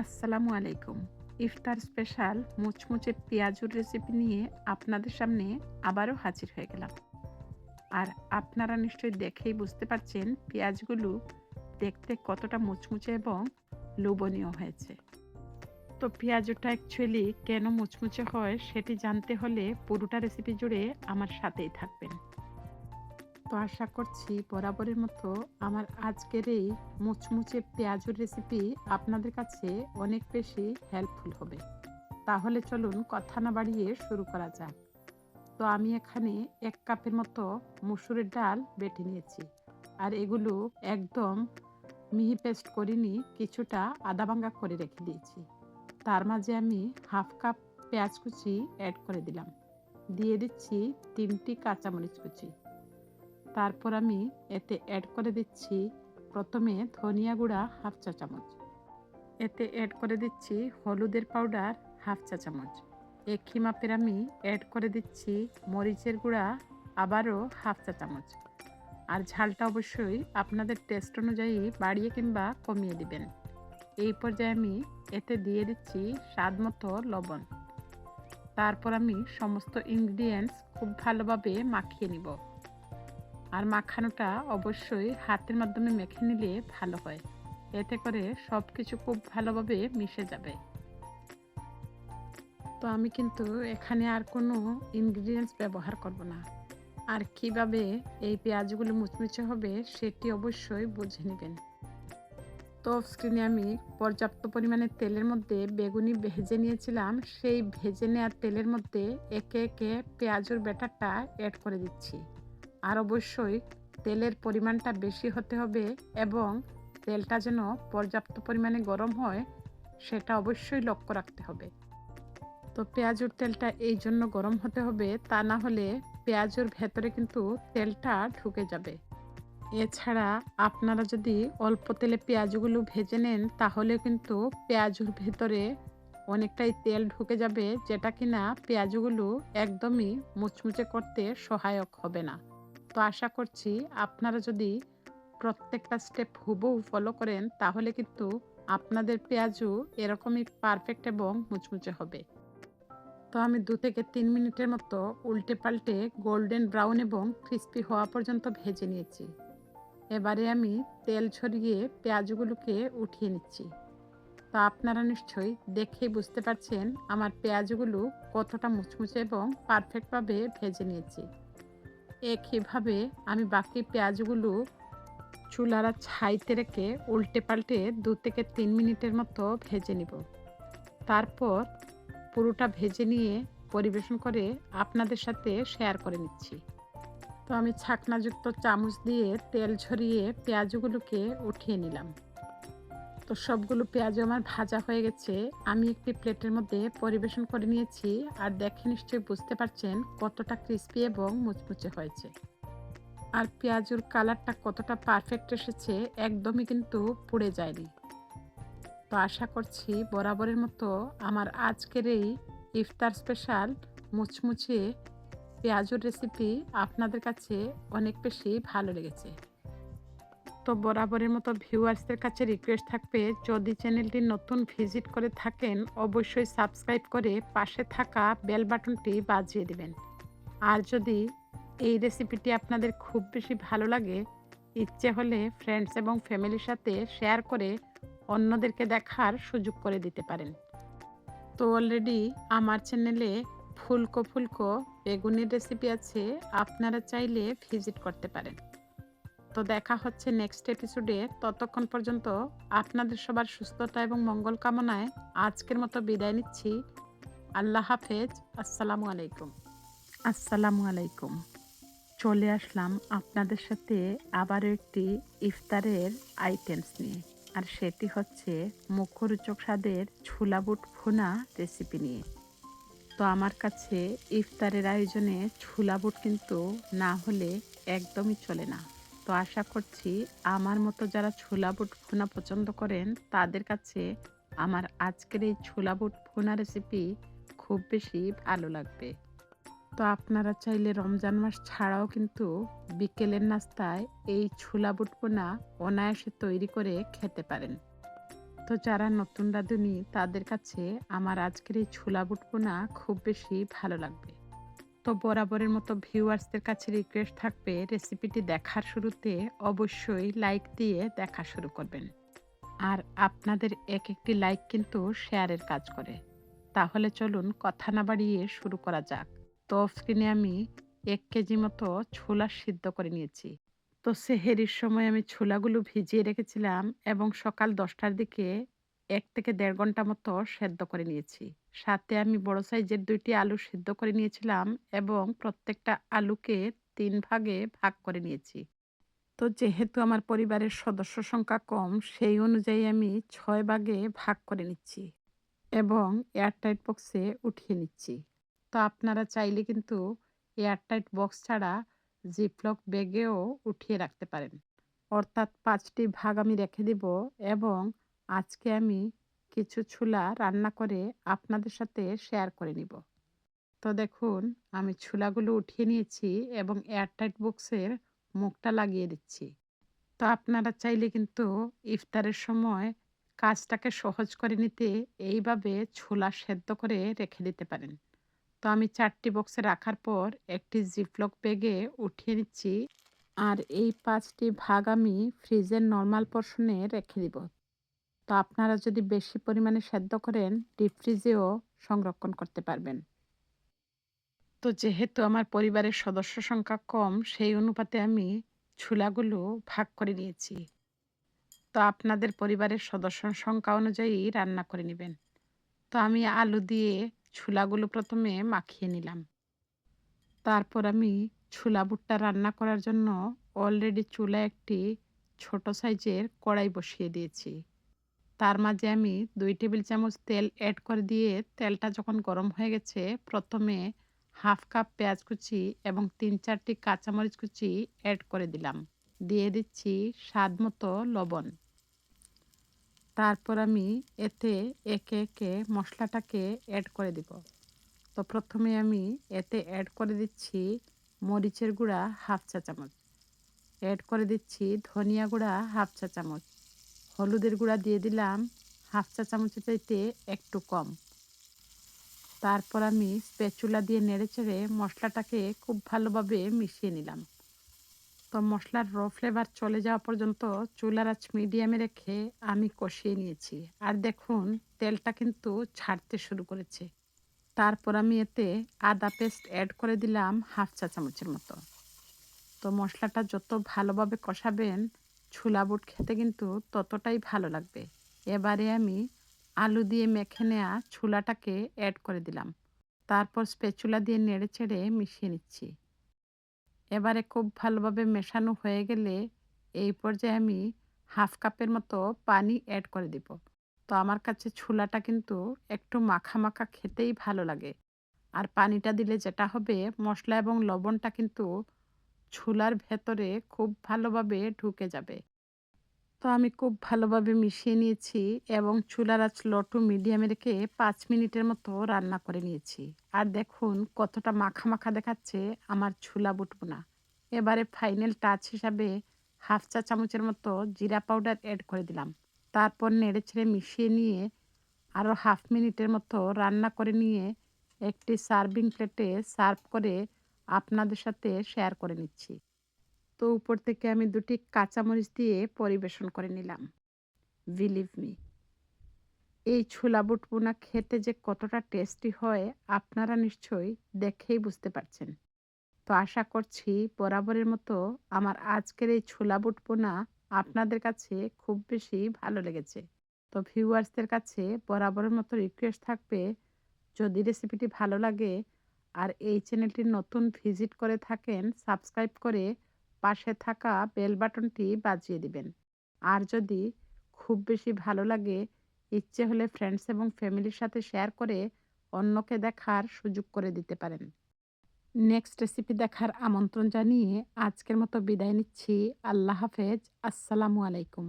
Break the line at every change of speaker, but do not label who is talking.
আসসালামু আলাইকুম। ইফতার স্পেশাল মুচমুচে পেঁয়াজুর রেসিপি নিয়ে আপনাদের সামনে আবারও হাজির হয়ে গেলাম। আর আপনারা নিশ্চয়ই দেখেই বুঝতে পারছেন পেঁয়াজগুলো দেখতে কতটা মুচমুচে এবং লোভনীয় হয়েছে। তো পেঁয়াজুটা অ্যাকচুয়ালি কেন মুচমুচে হয় সেটি জানতে হলে পুরোটা রেসিপি জুড়ে আমার সাথেই থাকবেন। তো আশা করছি বরাবরের মতো আমার আজকের এই মুচমুচে পেঁয়াজুর রেসিপি আপনাদের কাছে অনেক বেশি হেল্পফুল হবে। তাহলে চলুন কথা না বাড়িয়ে শুরু করা যাক। তো আমি এখানে এক কাপের মতো মুসুরের ডাল বেটে নিয়েছি। আর এগুলো একদম মিহি পেস্ট করিনি, কিছুটা আদা ভাঙ্গা করে রেখে দিয়েছি। তার মাঝে আমি হাফ কাপ পেঁয়াজ কুচি অ্যাড করে দিলাম। দিয়ে দিচ্ছি তিনটি কাঁচামরিচ কুচি। তারপর আমি এতে অ্যাড করে দিচ্ছি প্রথমে ধনিয়া গুঁড়া হাফ চা চামচ। এতে অ্যাড করে দিচ্ছি হলুদের পাউডার হাফ চা চামচ। একই মাপের আমি অ্যাড করে দিচ্ছি মরিচের গুঁড়া আবারও হাফ চা চামচ। আর ঝালটা অবশ্যই আপনাদের টেস্ট অনুযায়ী বাড়িয়ে কিংবা কমিয়ে দিবেন। এই পর্যায়ে আমি এতে দিয়ে দিচ্ছি স্বাদ মতো লবণ। তারপর আমি সমস্ত ইনগ্রিডিয়েন্টস খুব ভালোভাবে মাখিয়ে নিব। আর মাখানোটা অবশ্যই হাতের মাধ্যমে মেখে নিলে ভালো হয়। এতে করে সব কিছু খুব ভালোভাবে মিশে যাবে। তো আমি কিন্তু এখানে আর কোনো ইনগ্রিডিয়েন্টস ব্যবহার করব না। আর কীভাবে এই পেঁয়াজগুলো মুচমুচে হবে সেটি অবশ্যই বুঝে নেবেন। তো স্ক্রিনে আমি পর্যাপ্ত পরিমাণে তেলের মধ্যে বেগুনি ভেজে নিয়েছিলাম। সেই ভেজে নেওয়ার তেলের মধ্যে একে একে পেঁয়াজুর ব্যাটারটা অ্যাড করে দিচ্ছি। আর অবশ্যই তেলের পরিমাণটা বেশি হতে হবে এবং তেলটা যেন পর্যাপ্ত পরিমাণে গরম হয়, সেটা অবশ্যই লক্ষ্য রাখতে হবে। তো পেঁয়াজুর তেলটা এই জন্য গরম হতে হবে, তা না হলে পেঁয়াজুর ভেতরে কিন্তু তেলটা ঢুকে যাবে। এছাড়া আপনারা যদি অল্প তেলে পেঁয়াজগুলো ভেজে নেন, তাহলে কিন্তু পেঁয়াজুর ভেতরে অনেকটাই তেল ঢুকে যাবে, যেটা কিনা পেঁয়াজগুলো একদমই মুচমুচে করতে সহায়ক হবে না। তো আশা করছি আপনারা যদি প্রত্যেকটা স্টেপ হুবহু ফলো করেন, তাহলে কিন্তু আপনাদের পেঁয়াজও এরকমই পারফেক্ট এবং মুচমুচে হবে। তো আমি দু থেকে তিন মিনিটের মতো উল্টে পাল্টে গোল্ডেন ব্রাউন এবং ক্রিস্পি হওয়া পর্যন্ত ভেজে নিয়েছি। এবারে আমি তেল ছড়িয়ে পেঁয়াজগুলোকে উঠিয়ে নিচ্ছি। তো আপনারা নিশ্চয়ই দেখেই বুঝতে পারছেন আমার পেঁয়াজগুলো কতটা মুচমুচে এবং পারফেক্টভাবে ভেজে নিয়েছি। একইভাবে আমি বাকি পেঁয়াজগুলো চুলারা ছাইতে রেখে উল্টে পাল্টে দু থেকে তিন মিনিটের মতো ভেজে নিব। তারপর পুরোটা ভেজে নিয়ে পরিবেশন করে আপনাদের সাথে শেয়ার করে নিচ্ছি। তো আমি ছাকনাযুক্ত চামচ দিয়ে তেল ঝরিয়ে পেঁয়াজগুলোকে উঠিয়ে নিলাম। তো সবগুলো পেঁয়াজ আমার ভাজা হয়ে গেছে। আমি একটি প্লেটের মধ্যে পরিবেশন করে নিয়েছি আর দেখে নিশ্চয়ই বুঝতে পারছেন কতটা ক্রিস্পি এবং মুচমুচে হয়েছে। আর পেঁয়াজুর কালারটা কতটা পারফেক্ট এসেছে একদমই কিন্তু পুড়ে যায়নি। তো আশা করছি বরাবরের মতো আমার আজকের এই ইফতার স্পেশাল মুচমুচে পেঁয়াজুর রেসিপি আপনাদের কাছে অনেক বেশি ভালো লেগেছে। তো বরাবরের মতো ভিউয়ার্সদের কাছে রিকোয়েস্ট থাকবে, যদি চ্যানেলটি নতুন ভিজিট করে থাকেন, অবশ্যই সাবস্ক্রাইব করে পাশে থাকা বেল বাটনটি বাজিয়ে দেবেন। আর যদি এই রেসিপিটি আপনাদের খুব বেশি ভালো লাগে, ইচ্ছে হলে ফ্রেন্ডস এবং ফ্যামিলির সাথে শেয়ার করে অন্যদেরকে দেখার সুযোগ করে দিতে পারেন। তো অলরেডি আমার চ্যানেলে ফুলকো ফুলকো বেগুনের রেসিপি আছে, আপনারা চাইলে ভিজিট করতে পারেন। তো দেখা হচ্ছে নেক্সট এপিসোডে ততক্ষণ পর্যন্ত আপনাদের সবার সুস্থতা এবং মঙ্গল কামনায় আজকের মতো বিদায় নিচ্ছি। আল্লাহ হাফেজ। আসসালামু আলাইকুম। আসসালামু আলাইকুম। চলে আসলাম আপনাদের সাথে আবারও একটি ইফতারের আইটেমস নিয়ে। আর সেটি হচ্ছে মুখরোচক স্বাদের বুট ভুনা রেসিপি নিয়ে। তো আমার কাছে ইফতারের আয়োজনে বুট কিন্তু না হলে একদমই চলে না। তো আশা করছি আমার মতো যারা ছোলা বুট ভুনা পছন্দ করেন, তাদের কাছে আমার আজকের এই ছোলা বুট ভুনা রেসিপি খুব বেশি ভালো লাগবে। তো আপনারা চাইলে রমজান মাস ছাড়াও কিন্তু বিকেলের নাস্তায় এই ছোলা বুট ভুনা অনায়াসে তৈরি করে খেতে পারেন। তো যারা নতুন রাঁধুনি, তাদের কাছে আমার আজকের এই ছোলা বুট বোনা খুব বেশি ভালো লাগবে। তো বরাবরের মতো ভিউয়ার্সদের কাছে রিকোয়েস্ট থাকবে রেসিপিটি দেখার শুরুতে অবশ্যই লাইক দিয়ে দেখা শুরু করবেন। আর আপনাদের এক একটি লাইক কিন্তু শেয়ারের কাজ করে। তাহলে চলুন কথা না বাড়িয়ে শুরু করা যাক। তো স্ক্রিনে আমি এক কেজি মতো ছোলা সিদ্ধ করে নিয়েছি। তো সেহেরির সময় আমি ছোলাগুলো ভিজিয়ে রেখেছিলাম এবং সকাল দশটার দিকে এক থেকে দেড় ঘণ্টা মতো সেদ্ধ করে নিয়েছি। সাথে আমি বড় সাইজের দুইটি আলু সিদ্ধ করে নিয়েছিলাম এবং প্রত্যেকটা আলুকে তিন ভাগে ভাগ করে নিয়েছি। তো যেহেতু আমার পরিবারের সদস্য সংখ্যা কম, সেই অনুযায়ী আমি ছয় ভাগে ভাগ করে নিচ্ছি এবং এয়ারটাইট বক্সে উঠিয়ে নিচ্ছি। তো আপনারা চাইলে কিন্তু এয়ারটাইট বক্স ছাড়া জিপলক ব্যাগেও উঠিয়ে রাখতে পারেন। অর্থাৎ পাঁচটি ভাগ আমি রেখে দিব এবং আজকে আমি কিছু ছোলা রান্না করে আপনাদের সাথে শেয়ার করে নিব। তো দেখুন, আমি ছোলাগুলো উঠিয়ে নিয়েছি এবং এয়ারটাইট বক্সের মুখটা লাগিয়ে দিচ্ছি। তো আপনারা চাইলে কিন্তু ইফতারের সময় কাজটাকে সহজ করে নিতে এইভাবে ছোলা সেদ্ধ করে রেখে দিতে পারেন। তো আমি চারটি বক্সে রাখার পর একটি জিপলক ব্যাগে উঠিয়ে নিচ্ছি। আর এই পাঁচটি ভাগ আমি ফ্রিজের নর্মাল পোর্শনে রেখে দিব। তো আপনারা যদি বেশি পরিমাণে সেদ্ধ করেন, ডিপ ফ্রিজেও সংরক্ষণ করতে পারবেন। তো যেহেতু আমার পরিবারের সদস্য সংখ্যা কম, সেই অনুপাতে আমি ছোলাগুলো ভাগ করে নিয়েছি। তো আপনাদের পরিবারের সদস্য সংখ্যা অনুযায়ী রান্না করে নেবেন। তো আমি আলু দিয়ে ছোলাগুলো প্রথমে মাখিয়ে নিলাম। তারপর আমি ছোলা বুটটা রান্না করার জন্য অলরেডি চুলা একটি ছোট সাইজের কড়াই বসিয়ে দিয়েছি। তার মাঝে আমি দুই টেবিল চামচ তেল অ্যাড করে দিয়ে তেলটা যখন গরম হয়ে গেছে, প্রথমে হাফ কাপ পেঁয়াজ কুচি এবং তিন চারটি কাঁচামরিচ কুচি অ্যাড করে দিলাম। দিয়ে দিচ্ছি স্বাদ মতো লবণ। তারপর আমি এতে একে একে মশলাটাকে অ্যাড করে দিব। তো প্রথমে আমি এতে অ্যাড করে দিচ্ছি মরিচের গুঁড়া হাফ চা চামচ। অ্যাড করে দিচ্ছি ধনিয়া গুঁড়া হাফ চা চামচ। হলুদের গুঁড়া দিয়ে দিলাম হাফ চা চামচের চাইতে একটু কম। তারপর আমি স্পেচুলা দিয়ে নেড়ে চেড়ে মশলাটাকে খুব ভালোভাবে মিশিয়ে নিলাম। তো মশলার র ফ্লেভার চলে যাওয়া পর্যন্ত চুলার আঁচ মিডিয়ামে রেখে আমি কষিয়ে নিয়েছি। আর দেখুন, তেলটা কিন্তু ছাড়তে শুরু করেছে। তারপর আমি এতে আদা পেস্ট অ্যাড করে দিলাম হাফ চা চামচের মতো। তো মশলাটা যত ভালোভাবে কষাবেন ছোলা বুট খেতে কিন্তু ততটাই ভালো লাগবে। এবারে আমি আলু দিয়ে মেখে নেওয়া ছোলাটাকে অ্যাড করে দিলাম। তারপর স্পেচুলা দিয়ে নেড়ে চেড়ে মিশিয়ে নিচ্ছি। এবারে খুব ভালোভাবে মেশানো হয়ে গেলে এই পর্যায়ে আমি হাফ কাপের মতো পানি অ্যাড করে দিব। তো আমার কাছে ছোলাটা কিন্তু একটু মাখা মাখা খেতেই ভালো লাগে। আর পানিটা দিলে যেটা হবে মশলা এবং লবণটা কিন্তু ছোলার ভেতরে খুব ভালোভাবে ঢুকে যাবে। তো আমি খুব ভালোভাবে মিশিয়ে নিয়েছি এবং চুলার আঁচ লো টু মিডিয়ামে রেখে পাঁচ মিনিটের মতো রান্না করে নিয়েছি। আর দেখুন কতটা মাখা মাখা দেখাচ্ছে আমার ছোলা বুটবো না এবারে ফাইনাল টাচ হিসাবে হাফ চা চামচের মতো জিরা পাউডার অ্যাড করে দিলাম। তারপর নেড়ে ছেড়ে মিশিয়ে নিয়ে আরও হাফ মিনিটের মতো রান্না করে নিয়ে একটি সার্ভিং প্লেটে সার্ভ করে আপনাদের সাথে শেয়ার করে নিচ্ছি। তো উপর থেকে আমি দুটি কাঁচামরিচ দিয়ে পরিবেশন করে নিলাম। বিলিভ মি এই ছোলা বুট বোনা খেতে যে কতটা টেস্টি হয় আপনারা নিশ্চয়ই দেখেই বুঝতে পারছেন। তো আশা করছি বরাবরের মতো আমার আজকের এই ছোলা বুট বোনা আপনাদের কাছে খুব বেশি ভালো লেগেছে। তো ভিউয়ার্সদের কাছে বরাবরের মতো রিকোয়েস্ট থাকবে, যদি রেসিপিটি ভালো লাগে আর এই চ্যানেলটি নতুন ভিজিট করে থাকেন, সাবস্ক্রাইব করে পাশে থাকা বেল বাটনটি বাজিয়ে দিবেন। আর যদি খুব বেশি ভালো লাগে, ইচ্ছে হলে ফ্রেন্ডস এবং ফ্যামিলির সাথে শেয়ার করে অন্যকে দেখার সুযোগ করে দিতে পারেন। নেক্সট রেসিপি দেখার আমন্ত্রণ জানিয়ে আজকের মতো বিদায় নিচ্ছি। আল্লাহ হাফেজ। আসসালামু আলাইকুম।